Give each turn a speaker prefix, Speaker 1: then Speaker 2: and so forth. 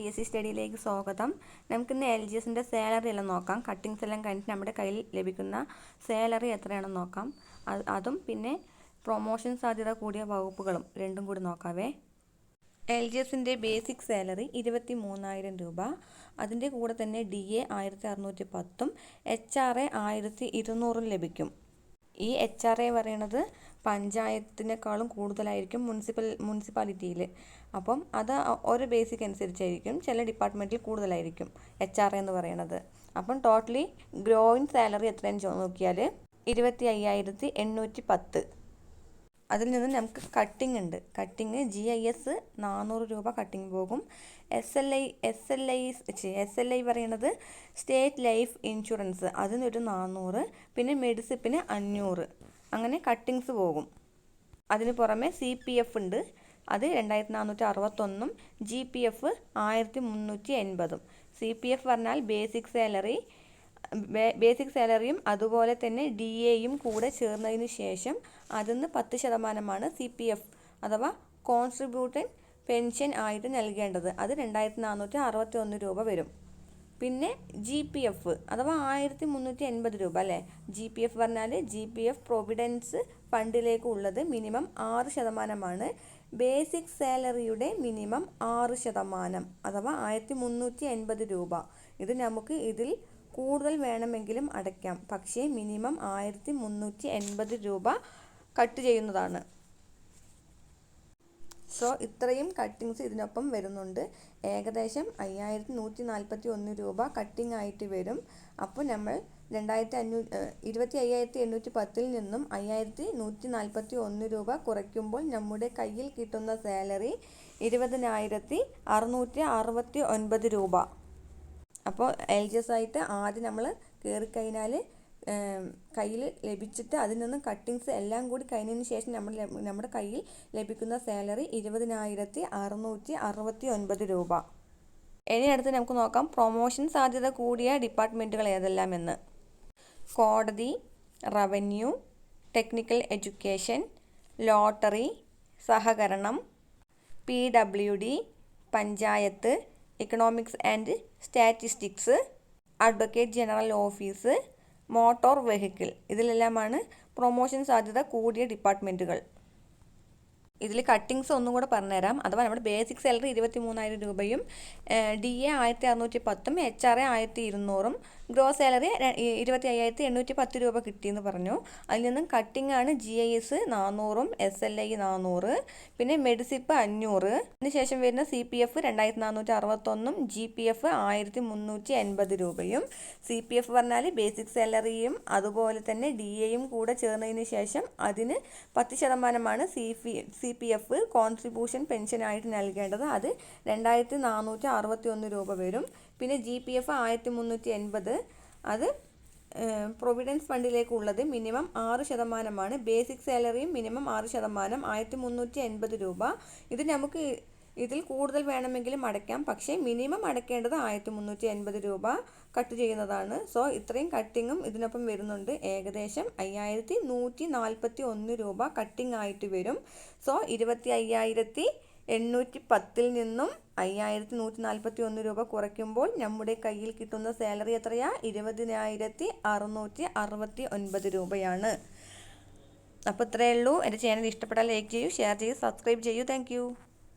Speaker 1: P S C സ്റ്റഡിയിലേക്ക് സ്വാഗതം. നമുക്കിന്ന് L G എസിന്റെ സാലറി എല്ലാം നോക്കാം. കട്ടിങ്സ് എല്ലാം കഴിഞ്ഞിട്ട് നമ്മുടെ കയ്യിൽ ലഭിക്കുന്ന സാലറി എത്രയാണെന്ന് നോക്കാം. അതും പിന്നെ പ്രൊമോഷൻ സാധ്യത കൂടിയ വകുപ്പുകളും രണ്ടും കൂടി നോക്കാവേ. എൽ ജി എസിന്റെ ബേസിക് സാലറി ഇരുപത്തി മൂന്നായിരം രൂപ. അതിന്റെ കൂടെ തന്നെ ഡി എ ആയിരത്തി അറുന്നൂറ്റി പത്തും എച്ച് ആർ എ ആയിരത്തി ഇരുന്നൂറും ലഭിക്കും. ഈ എച്ച് ആർ എ പറയണത് പഞ്ചായത്തിനേക്കാളും കൂടുതലായിരിക്കും മുനിസിപ്പൽ മുനിസിപ്പാലിറ്റിയിൽ. അപ്പം അത് ഒരു ബേസിക് അനുസരിച്ചായിരിക്കും ചില ഡിപ്പാർട്ട്മെന്റിൽ കൂടുതലായിരിക്കും എച്ച് ആർ എ എന്ന് പറയണത്. അപ്പം ടോട്ടലി ഗ്രോയിങ് സാലറി എത്രയെന്ന് നോക്കിയാൽ ഇരുപത്തി അയ്യായിരത്തി എണ്ണൂറ്റി പത്ത്. അതിൽ നിന്ന് നമുക്ക് കട്ടിംഗ് ഉണ്ട്. കട്ടിങ് ജി ഐ എസ് നാനൂറ് രൂപ കട്ടിങ് പോകും. S L I S L I S L I പറയണത് സ്റ്റേറ്റ് ലൈഫ് ഇൻഷുറൻസ് അതിനൊരു നാനൂറ് പിന്നെ മെഡിസിപ്പിന് അഞ്ഞൂറ്. അങ്ങനെ കട്ടിങ്സ് പോകും. അതിന് പുറമെ സി പി എഫ് ഉണ്ട്. അത് രണ്ടായിരത്തി നാനൂറ്റി അറുപത്തൊന്നും ജി പി എഫ് ആയിരത്തി മുന്നൂറ്റി എൺപതും സി പി എഫ് പറഞ്ഞാൽ ബേസിക് സാലറി ബേസിക് സാലറിയും അതുപോലെ തന്നെ ഡി എയും കൂടെ ചേർന്നതിന് ശേഷം അതിൽ നിന്ന് പത്ത് ശതമാനമാണ് സി പി എഫ് അഥവാ കോൺട്രിബ്യൂട്ടൻ പെൻഷൻ ആയിട്ട് നൽകേണ്ടത്. അത് രണ്ടായിരത്തി നാനൂറ്റി അറുപത്തി ഒന്ന് രൂപ വരും. പിന്നെ ജി പി എഫ് അഥവാ ആയിരത്തി മുന്നൂറ്റി എൺപത് രൂപ അല്ലേ? ജി പി എഫ് പറഞ്ഞാൽ ജി പി എഫ് പ്രൊവിഡൻസ് ഫണ്ടിലേക്ക് ഉള്ളത് മിനിമം ആറ് ശതമാനമാണ്. ബേസിക് സാലറിയുടെ മിനിമം ആറ് ശതമാനം അഥവാ ആയിരത്തി മുന്നൂറ്റി എൺപത് രൂപ. ഇത് നമുക്ക് ഇതിൽ കൂടുതൽ വേണമെങ്കിലും അടയ്ക്കാം. പക്ഷേ മിനിമം ആയിരത്തി മുന്നൂറ്റി എൺപത് രൂപ കട്ട് ചെയ്യുന്നതാണ്. സോ ഇത്രയും കട്ടിങ്സ് ഇതിനൊപ്പം വരുന്നുണ്ട്. ഏകദേശം അയ്യായിരത്തി നൂറ്റി നാൽപ്പത്തി ഒന്ന് രൂപ കട്ടിംഗ് ആയിട്ട് വരും. അപ്പോൾ നമ്മൾ രണ്ടായിരത്തി അഞ്ഞൂ ഇരുപത്തി അയ്യായിരത്തി എണ്ണൂറ്റി പത്തിൽ നിന്നും അയ്യായിരത്തി നൂറ്റി നാൽപ്പത്തി ഒന്ന് രൂപ കുറയ്ക്കുമ്പോൾ നമ്മുടെ കയ്യിൽ കിട്ടുന്ന സാലറി ഇരുപതിനായിരത്തി അറുന്നൂറ്റി അറുപത്തി ഒൻപത് രൂപ. അപ്പോൾ എൽ ജി എസ് ആയിട്ട് ആദ്യം നമ്മൾ കയറി കഴിഞ്ഞാൽ കയ്യിൽ ലഭിച്ചിട്ട് അതിൽ നിന്ന് കട്ടിങ്സ് എല്ലാം കൂടി കഴിഞ്ഞതിന് ശേഷം നമ്മൾ നമ്മുടെ കയ്യിൽ ലഭിക്കുന്ന സാലറി ഇരുപതിനായിരത്തി അറുന്നൂറ്റി അറുപത്തി ഒൻപത് രൂപ. ഇനി അടുത്ത് നമുക്ക് നോക്കാം പ്രൊമോഷൻ സാധ്യത കൂടിയ ഡിപ്പാർട്ട്മെന്റുകൾ ഏതെല്ലാം എന്ന് കോടതി റവന്യൂ ടെക്നിക്കൽ എഡ്യൂക്കേഷൻ ലോട്ടറി സഹകരണം P W D panchayat economics and statistics advocate general office motor vehicle ഇതിലെല്ലാമാണ് promotion സാധ്യത കൂടിയ ഡിപ്പാർട്ട്മെന്റുകൾ ഇതിൽ കട്ടിങ്സ് ഒന്നും കൂടെ പറഞ്ഞുതരാം. അഥവാ നമ്മുടെ ബേസിക് സാലറി ഇരുപത്തി മൂന്നായിരം രൂപയും ഡി എ ആയിരത്തി അറുന്നൂറ്റി പത്തും എച്ച് ആർ എ ആയിരത്തി ഇരുന്നൂറും ഗ്രോസ് സാലറി ഇരുപത്തി അയ്യായിരത്തി എണ്ണൂറ്റി പത്ത് രൂപ കിട്ടിയെന്ന് പറഞ്ഞു. അതിൽ നിന്നും കട്ടിംഗ് ആണ് ജി ഐ എസ് നാനൂറും എസ് എൽ ഐ നാനൂറ് പിന്നെ മെഡിസിപ്പ് അഞ്ഞൂറ് അതിനുശേഷം വരുന്ന സി പി എഫ് രണ്ടായിരത്തി നാനൂറ്റി അറുപത്തൊന്നും ജി പി എഫ് ആയിരത്തി മുന്നൂറ്റി എൺപത് രൂപയും സി പി എഫ് പറഞ്ഞാൽ ബേസിക് സാലറിയും അതുപോലെ തന്നെ ഡി എയും കൂടെ ചേർന്നതിന് ശേഷം അതിന് പത്ത് ശതമാനമാണ് C P C P F contribution പെൻഷനായിട്ട് നൽകേണ്ടത് അത് രണ്ടായിരത്തി നാനൂറ്റി അറുപത്തി ഒന്ന് രൂപ വരും. പിന്നെ ജി പി എഫ് ആയിരത്തി മുന്നൂറ്റി എൺപത് അത് പ്രൊവിഡൻസ് ഫണ്ടിലേക്കുള്ളത് മിനിമം ആറ് ശതമാനമാണ്. ബേസിക് സാലറിയും മിനിമം ആറ് ശതമാനം ആയിരത്തി മുന്നൂറ്റി എൺപത് രൂപ. ഇത് നമുക്ക് ഇതിൽ കൂടുതൽ വേണമെങ്കിലും അടയ്ക്കാം. പക്ഷേ മിനിമം അടയ്ക്കേണ്ടത് ആയിരത്തി മുന്നൂറ്റി എൺപത് രൂപ കട്ട് ചെയ്യുന്നതാണ്. സോ ഇത്രയും കട്ടിങ്ങും ഇതിനൊപ്പം വരുന്നുണ്ട്. ഏകദേശം അയ്യായിരത്തി നൂറ്റി നാൽപ്പത്തി ഒന്ന് രൂപ കട്ടിംഗ് ആയിട്ട് വരും. സോ ഇരുപത്തി അയ്യായിരത്തി എണ്ണൂറ്റി പത്തിൽ നിന്നും അയ്യായിരത്തി നൂറ്റി നാൽപ്പത്തി ഒന്ന് രൂപ കുറയ്ക്കുമ്പോൾ നമ്മുടെ കയ്യിൽ കിട്ടുന്ന സാലറി എത്രയാ? ഇരുപതിനായിരത്തി അറുന്നൂറ്റി അറുപത്തി ഒൻപത് രൂപയാണ്. അപ്പോൾ ഇത്രയേ ഉള്ളൂ. എന്റെ ചാനൽ ഇഷ്ടപ്പെട്ടാൽ ലൈക്ക് ചെയ്യൂ ഷെയർ ചെയ്യൂ സബ്സ്ക്രൈബ് ചെയ്യൂ. താങ്ക്